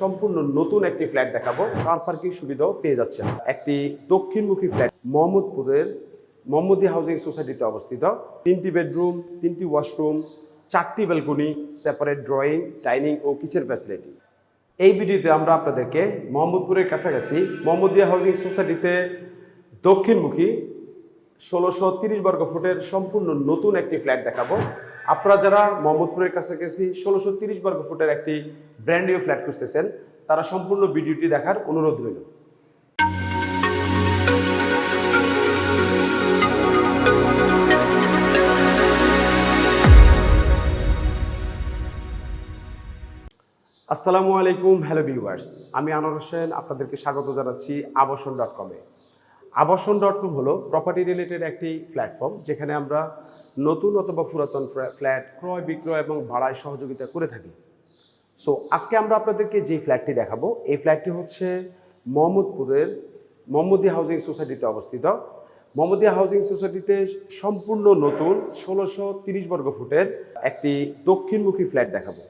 সম্পূর্ণ নতুন একটি ফ্ল্যাট দেখাবো। কার পার্কিং সুবিধাও পেয়ে যাচ্ছেন। একটি দক্ষিণমুখী ফ্ল্যাট মোহাম্মদপুরের মোহাম্মদী হাউজিং সোসাইটিতে অবস্থিত। তিনটি বেডরুম, তিনটি ওয়াশরুম, চারটি ব্যালকনি সেপারেট ড্রয়িং ডাইনিং ও কিচেন ফ্যাসিলিটি এই ভিডিওতে আমরা আপনাদেরকে মোহাম্মদপুরের কাছাকাছি মোহাম্মদিয়া হাউজিং সোসাইটিতে দক্ষিণমুখী ষোলোশো তিরিশ বর্গ ফুটের সম্পূর্ণ নতুন একটি ফ্ল্যাট দেখাবো। আপনারা যারা মোহাম্মদপুরের কাছাকাছি ষোলোশো তিরিশ বর্গ ফুটের একটি ব্র্যান্ড নিউ ফ্ল্যাট খুঁজতেছেন, তারা সম্পূর্ণ ভিডিওটি দেখার অনুরোধ রইল। আসসালামু আলাইকুম, হ্যালো ভিউয়ার্স। আমি আনোয়ার হোসেন, আপনাদেরকে স্বাগত জানাচ্ছি আবাসন ডট কমে আবাসন ডট কম হলো প্রপার্টি রিলেটেড একটি প্ল্যাটফর্ম যেখানে আমরা নতুন অথবা পুরাতন ফ্ল্যাট ক্রয়, বিক্রয় এবং ভাড়ায় সহযোগিতা করে থাকি। সো আজকে আমরা আপনাদেরকে যে ফ্ল্যাটটি দেখাবো, এই ফ্ল্যাটটি হচ্ছে মোহাম্মদপুরের মোহাম্মদী হাউজিং সোসাইটিতে অবস্থিত। মোহাম্মদী হাউজিং সোসাইটিতে সম্পূর্ণ নতুন ষোলোশো তিরিশ বর্গ ফুটের একটি দক্ষিণমুখী ফ্ল্যাট দেখাবো।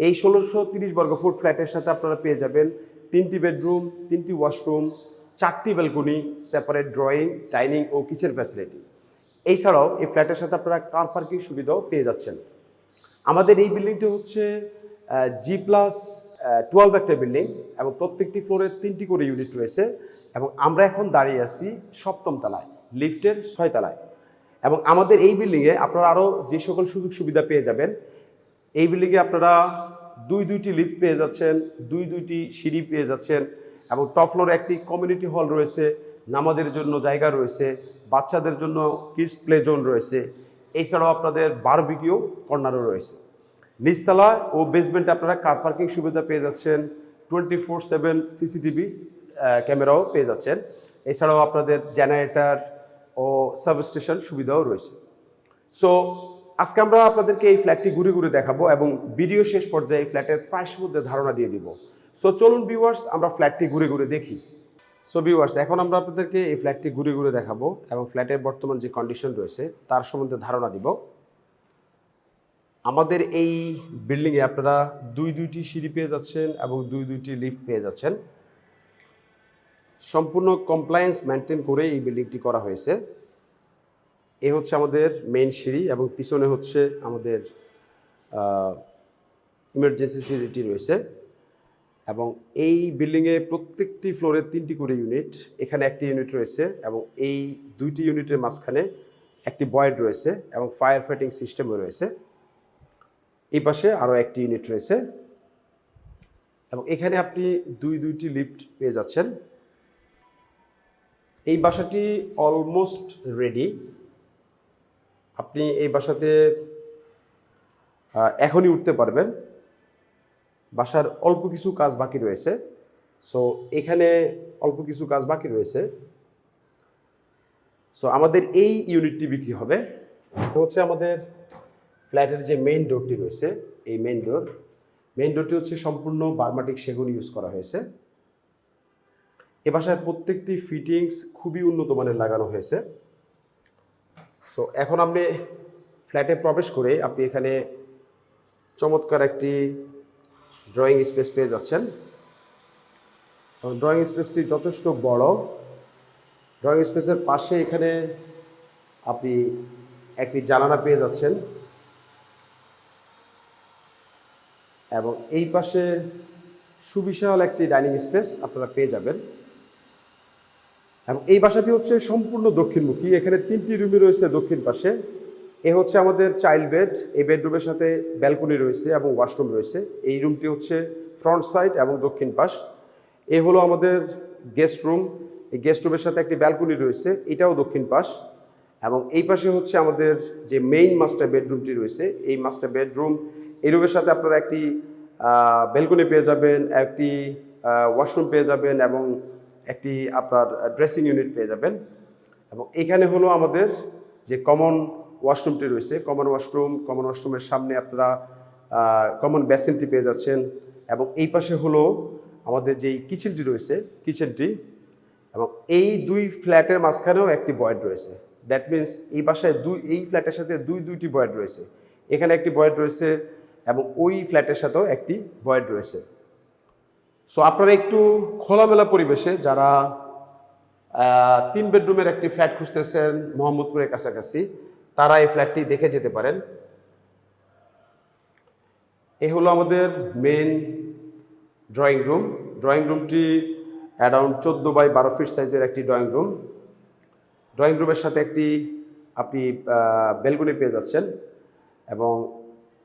এই ষোলোশো তিরিশ বর্গ ফুট ফ্ল্যাটের সাথে আপনারা পেয়ে যাবেন তিনটি বেডরুম, তিনটি ওয়াশরুম, চারটি ব্যালকনি সেপারেট ড্রয়িং ডাইনিং ও কিচেন ফ্যাসিলিটি এছাড়াও এই ফ্ল্যাটের সাথে আপনারা কার পার্কিং সুবিধাও পেয়ে যাচ্ছেন। আমাদের এই বিল্ডিংটি হচ্ছে জি প্লাস টুয়েলভ একটা বিল্ডিং এবং প্রত্যেকটি ফ্লোরে তিনটি করে ইউনিট রয়েছে এবং আমরা এখন দাঁড়িয়ে আছি সপ্তম তলায়, লিফটের ছয় তলায়। এবং আমাদের এই বিল্ডিংয়ে আপনারা আরও যে সকল সুযোগ সুবিধা পেয়ে যাবেন, এই বিল্ডিংয়ে আপনারা দুই দুইটি লিফট পেয়ে যাচ্ছেন, দুই দুইটি সিঁড়ি পেয়ে যাচ্ছেন এবং টপ ফ্লোরে একটি কমিউনিটি হল রয়েছে, নামাজের জন্য জায়গা রয়েছে, বাচ্চাদের জন্য কিডস প্লে জোন রয়েছে। এছাড়াও আপনাদের বারবিকিও কর্নারও রয়েছে। নিচতলা ও বেসমেন্টে আপনারা কার পার্কিং সুবিধা পেয়ে যাচ্ছেন। টোয়েন্টি ফোর সেভেন সিসিটিভি ক্যামেরাও পেয়ে যাচ্ছেন। এছাড়াও আপনাদের জেনারেটার ও সাবস্টেশন সুবিধাও রয়েছে। সো আজকে আমরা আপনাদেরকে এই ফ্ল্যাটটি ঘুরে ঘুরে দেখাবো এবং ভিডিও শেষ পর্যায়ে এই ফ্ল্যাটের প্রাইস মধ্যে ধারণা দিয়ে দিব। সো চলুন ভিউয়ার্স আমরা ফ্ল্যাটটি ঘুরে ঘুরে দেখি। সো ভিউয়ার্স এখন আমরা আপনাদেরকে এই ফ্ল্যাটটি ঘুরে ঘুরে দেখাবো এবং ফ্ল্যাটের বর্তমান যে কন্ডিশন রয়েছে, তার সম্বন্ধে ধারণা দিব। আমাদের এই বিল্ডিংয়ে আপনারা দুই দুইটি সিঁড়ি পেয়ে যাচ্ছেন এবং দুই দুইটি লিফট পেয়ে যাচ্ছেন। সম্পূর্ণ কমপ্লায়েন্স মেনটেন করে এই বিল্ডিংটি করা হয়েছে। এ হচ্ছে আমাদের মেইন সিঁড়ি এবং পিছনে হচ্ছে আমাদের ইমার্জেন্সি সিঁড়িটি রয়েছে। এবং এই বিল্ডিংয়ে প্রত্যেকটি ফ্লোরে তিনটি করে ইউনিট এখানে একটি ইউনিট রয়েছে এবং এই দুইটি ইউনিটের মাঝখানে একটি বয়েড রয়েছে এবং ফায়ার ফাইটিং সিস্টেমও রয়েছে। এই পাশে আরও একটি ইউনিট রয়েছে। এবং এখানে আপনি দুই, দুইটি লিফট পেয়ে যাচ্ছেন। এই বাসাটি অলমোস্ট রেডি আপনি এই বাসাতে এখনই উঠতে পারবেন। বাসার অল্প কিছু কাজ বাকি রয়েছে। সো এখানে অল্প কিছু কাজ বাকি রয়েছে। সো আমাদের এই ইউনিটটি বিক্রি হবে। হচ্ছে আমাদের ফ্ল্যাটের যে মেইন ডোরটি রয়েছে, এই মেইন ডোর মেইন ডোরটি হচ্ছে সম্পূর্ণ বার্মাটিক সেগুন ইউজ করা হয়েছে। এ বাসায় প্রত্যেকটি ফিটিংস খুবই উন্নত মানের লাগানো হয়েছে। সো এখন আপনি ফ্ল্যাটে প্রবেশ করে আপনি এখানে চমৎকার একটি ড্রয়িং স্পেস পেয়ে যাচ্ছেন। ড্রয়িং স্পেসটি যথেষ্ট বড়। ড্রয়িং স্পেসের পাশে এখানে আপনি একটি জানালা পেয়ে যাচ্ছেন। এবং এই পাশে সুবিশাল একটি ডাইনিং স্পেস আপনারা পেয়ে যাবেন। এবং এই বাসাটি হচ্ছে সম্পূর্ণ দক্ষিণমুখী। এখানে তিনটি রুমই রয়েছে দক্ষিণ পাশে। এ হচ্ছে আমাদের চাইল্ড বেড। এই বেডরুমের সাথে ব্যালকনি রয়েছে এবং ওয়াশরুম রয়েছে। এই রুমটি হচ্ছে ফ্রন্ট সাইড এবং দক্ষিণ পাশ। এ হলো আমাদের গেস্ট রুম। এই গেস্ট রুমের সাথে একটি ব্যালকনি রয়েছে, এটাও দক্ষিণ পাশ। এবং এই পাশে হচ্ছে আমাদের যে মেইন মাস্টার বেডরুমটি রয়েছে, এই মাস্টার বেডরুম এই রুমের সাথে আপনারা একটি ব্যালকনি পেয়ে যাবেন, একটি ওয়াশরুম পেয়ে যাবেন এবং একটি আপনার ড্রেসিং ইউনিট পেয়ে যাবেন। এবং এখানে হলো আমাদের যে কমন ওয়াশরুমটি রয়েছে, কমন ওয়াশরুম, কমন ওয়াশরুমের সামনে আপনারা কমন বেসিনটি পেয়ে যাচ্ছেন এবং এই পাশে হলো আমাদের যেই কিচেনটি রয়েছে, কিচেনটি। এবং এই দুই ফ্ল্যাটের মাঝখানেও একটি বয়েড রয়েছে। দ্যাট মিন্স এই বাসায় দুই, এই ফ্ল্যাটের সাথে দুই, দুইটি বয়েড রয়েছে। এখানে একটি বয়েড রয়েছে এবং ওই ফ্ল্যাটের সাথেও একটি ভয়েড রয়েছে। সো আপনারা একটু খোলামেলা পরিবেশে যারা তিন বেডরুমের একটি ফ্ল্যাট খুঁজতেছেন মোহাম্মদপুরের কাছাকাছি, তারা এই ফ্ল্যাটটি দেখে যেতে পারেন। এ হলো আমাদের মেন ড্রয়িং রুম ড্রয়িং রুমটি অ্যারাউন্ড চোদ্দ বাই বারো ফিট সাইজের একটি ড্রয়িং রুম ড্রয়িং রুমের সাথে একটি আপনি বেলগুনি পেয়ে যাচ্ছেন এবং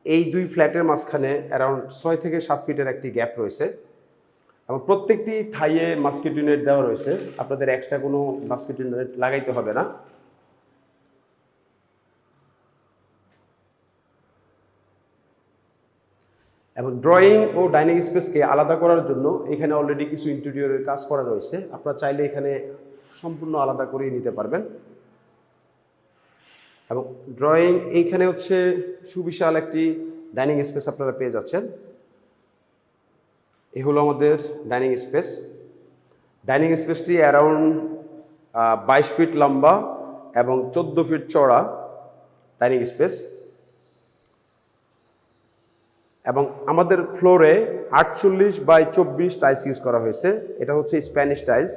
এই দুই ফ্ল্যাটের মাঝখানে অ্যারাউন্ড ছয় থেকে সাত ফিটের একটি গ্যাপ রয়েছে। এবং প্রত্যেকটি থাইয়ে মাস্কিটো নেট দেওয়া রয়েছে। আপনাদের এক্সট্রা কোনো মাস্কিটো নেট লাগাইতে হবে না। এবং ড্রয়িং ও ডাইনিং স্পেসকে আলাদা করার জন্য এখানে অলরেডি কিছু ইন্টেরিয়রের কাজ করা রয়েছে। আপনারা চাইলে এখানে সম্পূর্ণ আলাদা করেই নিতে পারবেন। এবং ড্রয়িং এইখানে হচ্ছে সুবিশাল একটি ডাইনিং স্পেস আপনারা পেয়ে যাচ্ছেন। এই হলো আমাদের ডাইনিং স্পেস ডাইনিং স্পেসটি অ্যারাউন্ড বাইশ ফিট লম্বা এবং চোদ্দ ফিট চড়া ডাইনিং স্পেস এবং আমাদের ফ্লোরে আটচল্লিশ বাই চব্বিশ টাইলস ইউজ করা হয়েছে। এটা হচ্ছে স্প্যানিশ টাইলস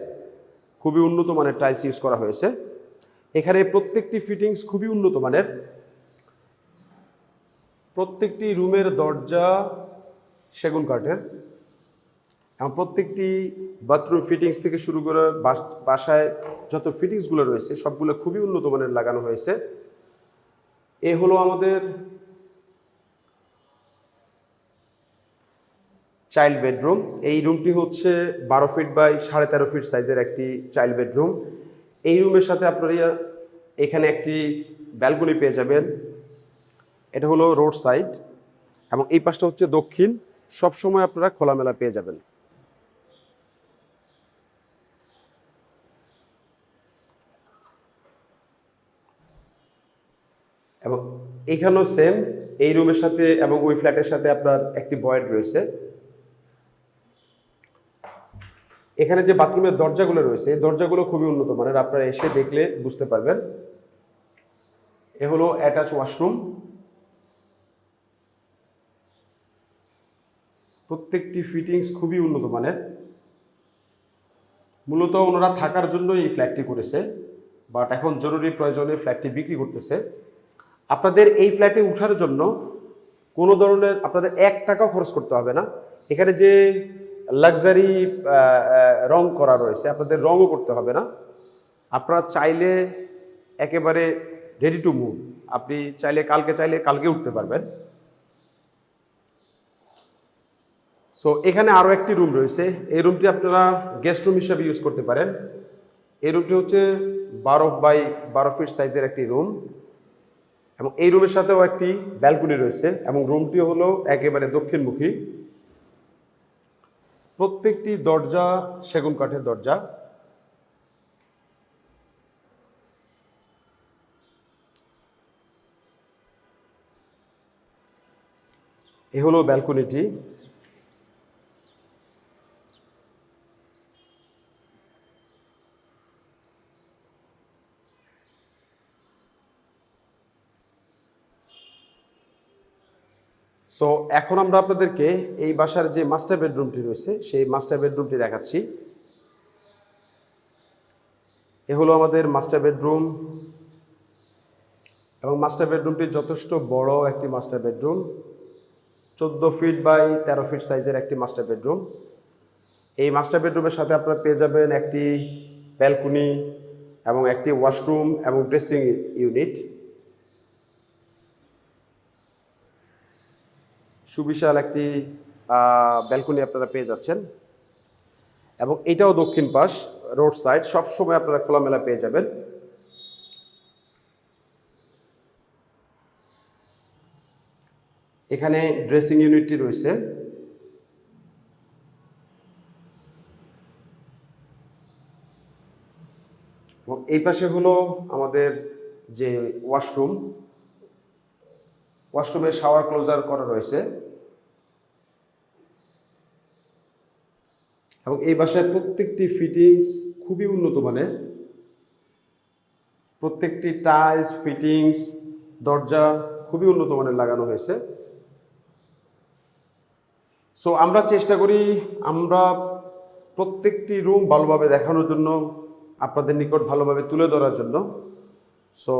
খুবই উন্নত মানের টাইলস ইউজ করা হয়েছে। এখানে প্রত্যেকটি ফিটিংস খুবই উন্নত মানের। প্রত্যেকটি রুমের দরজা সেগুন কাঠের। এবং প্রত্যেকটি বাথরুম ফিটিংস থেকে শুরু করে বাস- বাসায় যত ফিটিংসগুলো রয়েছে, সবগুলো খুবই উন্নত মানের লাগানো হয়েছে। এ হলো আমাদের চাইল্ড বেডরুম এই রুমটি হচ্ছে বারো ফিট বাই সাড়ে তেরো ফিট সাইজের একটি চাইল্ড বেডরুম এই রুমের সাথে আপনারা এখানে একটি ব্যালকনি পেয়ে যাবেন। এটা হলো রোড সাইড এবং এই পাশটা হচ্ছে দক্ষিণ। সব সময় আপনারা খোলামেলা পেয়ে যাবেন। এবং এখানেও সেম এই রুমের সাথে এবং ওই ফ্ল্যাটের সাথে আপনার একটি বয়েড রয়েছে। এখানে যে বাথরুমের দরজাগুলো রয়েছে, এই দরজাগুলো খুবই উন্নত মানের। আপনারা এসে দেখলে বুঝতে পারবেন। এ হলো অ্যাটাচ ওয়াশরুম প্রত্যেকটি ফিটিংস খুবই উন্নত মানের। মূলত ওনারা থাকার জন্য এই ফ্ল্যাটটি করেছে বাট এখন জরুরি প্রয়োজনে ফ্ল্যাটটি বিক্রি করতেছে। আপনাদের এই ফ্ল্যাটে উঠার জন্য কোনো ধরনের, আপনাদের এক টাকাও খরচ করতে হবে না। এখানে যে লাক্সারি রং করা রয়েছে। আপনাদের রঙও করতে হবে না। আপনারা চাইলে একেবারে রেডি টু মুভ আপনি চাইলে কালকে চাইলে কালকে উঠতে পারবেন। সো এখানে আরও একটি রুম রয়েছে। এই রুমটি আপনারা গেস্ট রুম হিসাবে ইউজ করতে পারেন। এই রুমটি হচ্ছে বারো বাই বারো ফিট সাইজের একটি রুম এবং এই রুমের সাথেও একটি ব্যালকনি রয়েছে। এবং রুমটি হলো একেবারে দক্ষিণমুখী। প্রত্যেকটি দরজা সেগুন কাঠের দরজা। এ হলো ব্যালকনিটি। সো এখন আমরা আপনাদেরকে এই বাসার যে মাস্টার বেডরুমটি রয়েছে, সেই মাস্টার বেডরুমটি দেখাচ্ছি। এ হলো আমাদের মাস্টার বেডরুম এবং মাস্টার বেডরুমটি যথেষ্ট বড় একটি মাস্টার বেডরুম চোদ্দ ফিট বাই তেরো ফিট সাইজের একটি মাস্টার বেডরুম এই মাস্টার বেডরুমের সাথে আপনারা পেয়ে যাবেন একটি ব্যালকনি এবং একটি ওয়াশরুম এবং ড্রেসিং ইউনিট সুবিশাল একটি ব্যালকনি আপনারা পেয়ে যাচ্ছেন। এবং এটাও দক্ষিণ পাশ রোড সাইড সব সময় আপনারা খোলামেলা পেয়ে যাবেন। এখানে ড্রেসিং ইউনিটটি রয়েছে। এবং এই পাশে হলো আমাদের যে ওয়াশরুম ওয়াশরুমে শাওয়ার ক্লোজার করা রয়েছে। এবং এই বাসায় প্রত্যেকটি ফিটিংস খুবই উন্নত মানের। প্রত্যেকটি টাইলস ফিটিংস দরজা খুবই উন্নত মানের লাগানো হয়েছে। সো আমরা চেষ্টা করি আমরা প্রত্যেকটি রুম ভালোভাবে দেখানোর জন্য, আপনাদের নিকট ভালোভাবে তুলে ধরার জন্য। সো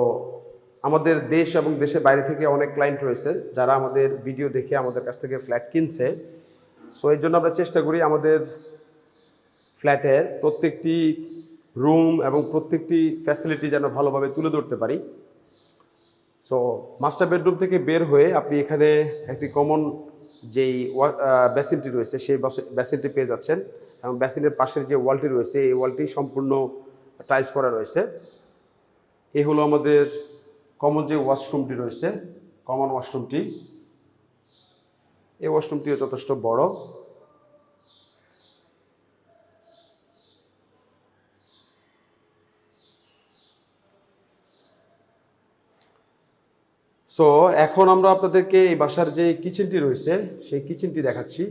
আমাদের দেশ এবং দেশের বাইরে থেকে অনেক ক্লায়েন্ট রয়েছে, যারা আমাদের ভিডিও দেখে আমাদের কাছ থেকে ফ্ল্যাট কিনছে। সো এই জন্য আমরা চেষ্টা করি আমাদের ফ্ল্যাটের প্রত্যেকটি রুম এবং প্রত্যেকটি ফ্যাসিলিটি যেন ভালোভাবে তুলে ধরতে পারি। সো মাস্টার বেডরুম থেকে বের হয়ে আপনি এখানে একটি কমন যেই বেসিনটি রয়েছে, সেই বেসিনটি পেয়ে যাচ্ছেন এবং বেসিনের পাশের যে ওয়ালটি রয়েছে, এই ওয়ালটি সম্পূর্ণ টাইস করা রয়েছে। এই হলো আমাদের কমন যে ওয়াশরুমটি রয়েছে কমন ওয়াশরুমটি এই ওয়াশরুমটিও যথেষ্ট বড়। সো এখন আমরা আপনাদেরকে এই বাসার যে কিচেনটি রয়েছে, সেই কিচেনটি দেখাচ্ছি।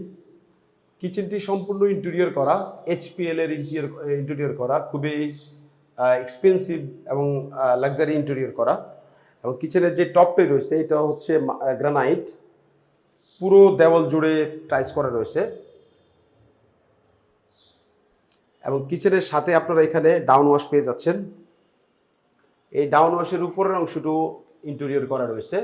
কিচেনটি সম্পূর্ণ ইন্টেরিয়র করা এইচপিএল এর ইন্টেরিয়র ইন্টেরিয়র করা, খুবই এক্সপেন্সিভ এবং লাক্সারি ইন্টেরিয়র করা। এবং কিচেনের যে টপটি রয়েছে, এটা হচ্ছে গ্রানাইট পুরো দেওয়াল জুড়ে টাইস করা রয়েছে। এবং কিচেনের সাথে আপনারা এখানে ডাউন ওয়াশ পেয়ে যাচ্ছেন। এই ডাউন ওয়াশের উপরের অংশটু ইন্টেরিয়র করা রয়েছে।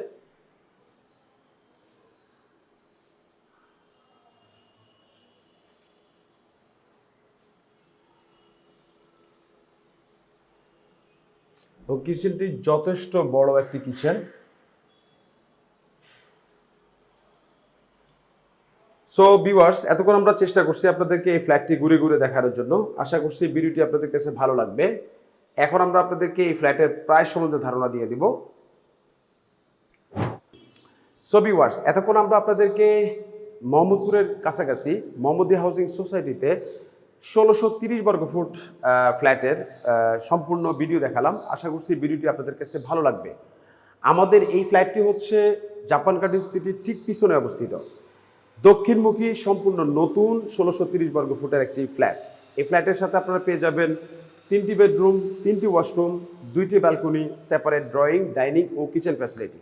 কিচেনটি যথেষ্ট বড় একটি কিচেন। সো ভিউয়ার্স এতক্ষণ আমরা চেষ্টা করছি আপনাদেরকে এই ফ্ল্যাটটি ঘুরে ঘুরে দেখানোর জন্য। আশা করছি ভিডিওটি আপনাদের কাছে ভালো লাগবে। এখন আমরা আপনাদেরকে এই ফ্ল্যাটের প্রায় সম্বন্ধে ধারণা দিয়ে দিব। সো ভিউয়ার্স এতক্ষণ আমরা আপনাদেরকে মোহাম্মদপুরের কাছাকাছি মোহাম্মদী হাউজিং সোসাইটিতে ষোলোশো তিরিশ বর্গ ফুট ফ্ল্যাটের সম্পূর্ণ ভিডিও দেখালাম। আশা করছি ভিডিওটি আপনাদের কাছে ভালো লাগবে। আমাদের এই ফ্ল্যাটটি হচ্ছে জাপান কার্টিন সিটির ঠিক পিছনে অবস্থিত। দক্ষিণমুখী সম্পূর্ণ নতুন ষোলোশো তিরিশ বর্গ ফুটের একটি ফ্ল্যাট। এই ফ্ল্যাটের সাথে আপনারা পেয়ে যাবেন তিনটি বেডরুম, তিনটি ওয়াশরুম, দুইটি ব্যালকনি, সেপারেট ড্রয়িং, ডাইনিং ও কিচেন ফ্যাসিলিটি।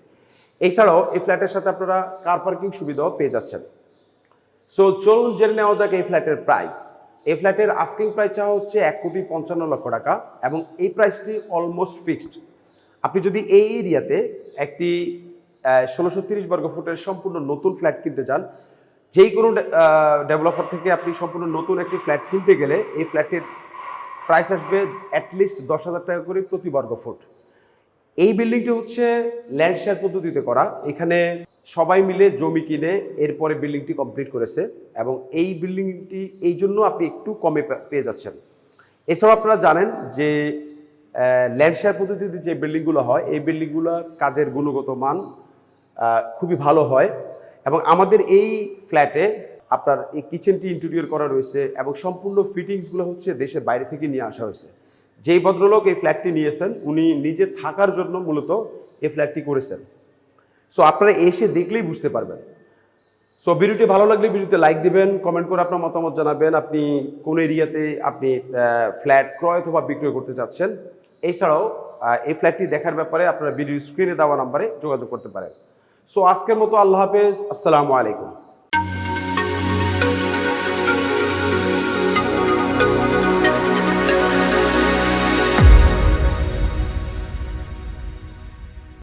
এছাড়াও এই ফ্ল্যাটের সাথে আপনারা কার পার্কিং সুবিধাও পেয়ে যাচ্ছেন। সো চলুন জেনে নেওয়া যাক এই ফ্ল্যাটের প্রাইস এই ফ্ল্যাটের আস্কিং প্রাইস চাওয়া হচ্ছে এক কোটি পঞ্চান্ন লক্ষ টাকা এবং এই প্রাইসটি অলমোস্ট ফিক্সড আপনি যদি এই এরিয়াতে একটি ষোলোশো তিরিশ বর্গ ফুটের সম্পূর্ণ নতুন ফ্ল্যাট কিনতে চান যেই কোনো ডেভেলপার থেকে আপনি সম্পূর্ণ নতুন একটি ফ্ল্যাট কিনতে গেলে এই ফ্ল্যাটের প্রাইস আসবে অ্যাটলিস্ট দশ হাজার টাকা করে প্রতি বর্গ ফুট। এই বিল্ডিংটি হচ্ছে ল্যান্ড শেয়ার পদ্ধতিতে করা। এখানে সবাই মিলে জমি কিনে এরপরে বিল্ডিংটি কমপ্লিট করেছে এবং এই বিল্ডিংটি, এই জন্য আপনি একটু কমে পেয়ে যাচ্ছেন। এছাড়াও আপনারা জানেন যে ল্যান্ড শেয়ার পদ্ধতিতে যে বিল্ডিংগুলো হয়, এই বিল্ডিংগুলোর কাজের গুণগত মান খুবই ভালো হয় এবং আমাদের এই ফ্ল্যাটে আপনার এই কিচেনটি ইন্টেরিয়র করা রয়েছে এবং সম্পূর্ণ ফিটিংসগুলো হচ্ছে দেশের বাইরে থেকে নিয়ে আসা হয়েছে। যেই ভদ্রলোক এই ফ্ল্যাটটি নিয়েছেন, উনি নিজে থাকার জন্য মূলত এই ফ্ল্যাটটি করেছেন। সো আপনারা এসে দেখলেই বুঝতে পারবেন। সো ভিডিওটি ভালো লাগলে ভিডিওতে লাইক দিবেন কমেন্ট করে আপনার মতামত জানাবেন, আপনি কোন এরিয়াতে আপনি ফ্ল্যাট ক্রয় অথবা বিক্রয় করতে চাচ্ছেন। এছাড়াও এই ফ্ল্যাটটি দেখার ব্যাপারে আপনারা ভিডিও স্ক্রিনে দেওয়া নাম্বারে যোগাযোগ করতে পারেন। সো আজকের মতো আল্লাহ হাফেজ, আসসালামু আলাইকুম।